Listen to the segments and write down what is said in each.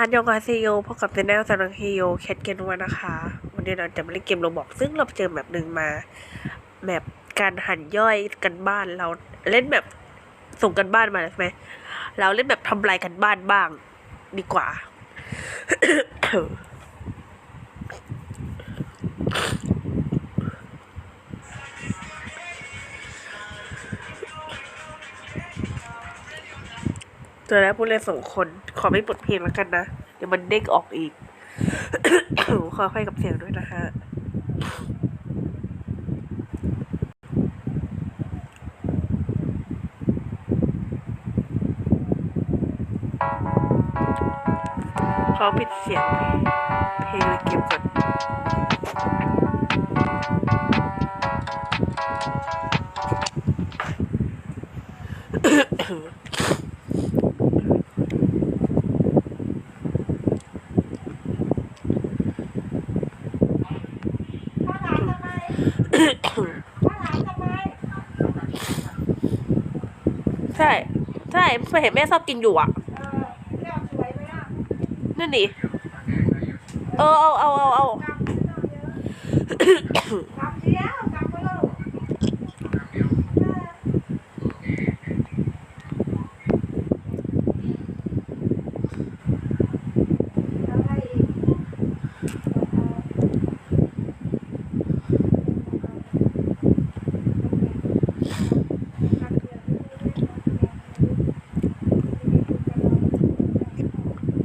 อันยองอาซีโยพบกับเซนแนลซานังฮีโยแคทเกนวันนะคะ วันนี้เราจะมาเล่นเกมโรบอกซึ่งเราเจอแบบหนึ่งมาแบบการหั่นย่อยกันบ้านเราเล่นแบบส่งกันบ้านมาใช่ไหมเราเล่นแบบทำลายกันบ้านบ้าง ดีกว่า เจอแล้วผู้เล่นสองคน ขอไม่ปลดเพลงแล้วกันนะ เดี๋ยวมันเด้งออกอีก ขอค่อยกับเสียงด้วยนะฮะขอปิดเสียงเพลง ใช่เห็นแม่ชอบกินอยู่อะนั่นดิเออเอาเอาเอาเอา กลับเดียวกลับไปแล้วอะไรอีก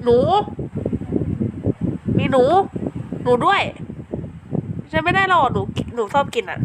หนู มีหนู หนูด้วย ฉันไม่ได้หรอกหนู หนูชอบกินอะ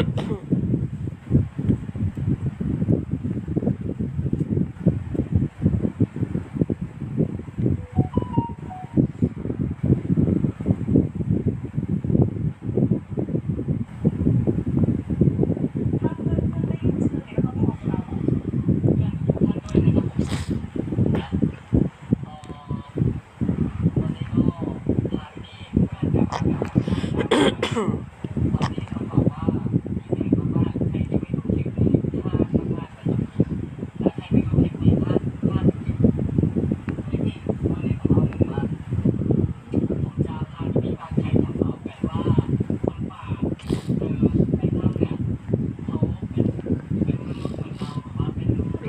ร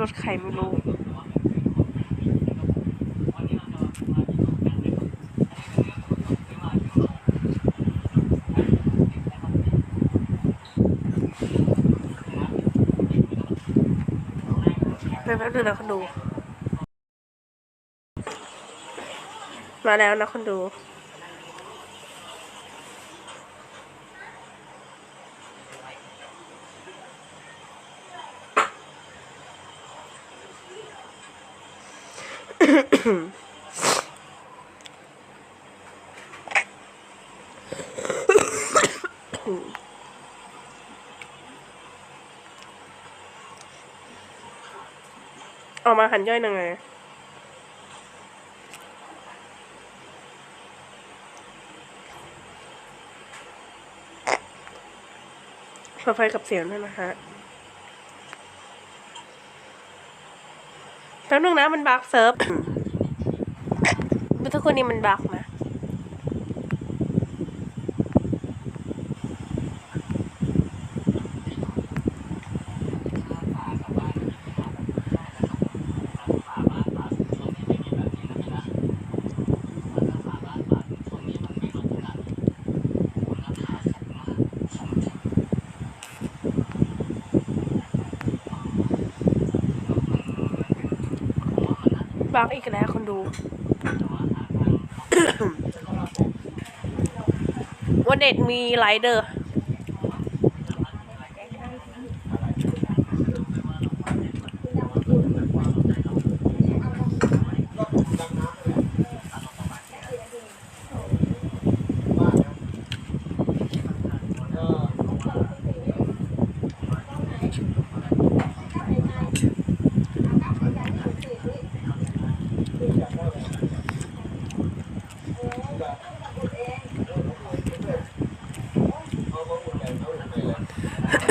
ถใครไม่รู้ ไป แป๊บนึงนะคนดู มาแล้วนะคนดูอ ออกมาหั่นย่อยยังไงขอไฟกับเสียงด้วยนะคะแป๊บนึงนะมันบักเซิร์ฟเมื่อสักคนนี้มันบักนะ บางอีกแล้วคนดูวันเด็ดมีไรเดอร์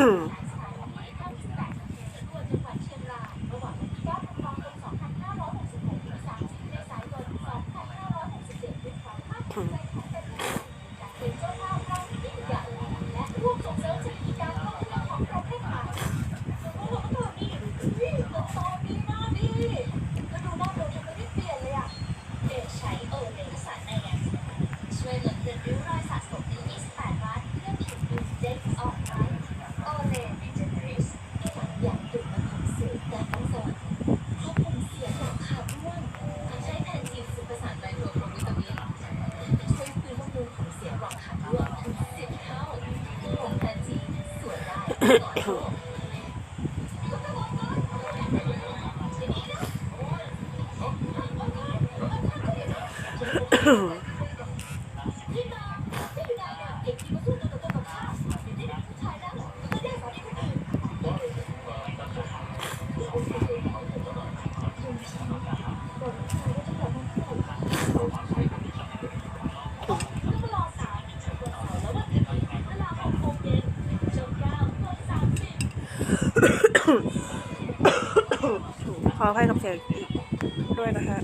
Hmm. Oh. ขอให้กับเสียงด้วยนะคะ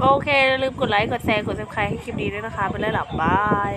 โอเคลืมกดไลค์ กดแชร์ กดซับสไครต์ให้คลิปนี้ด้วยนะคะ ไปแลยหลับบาย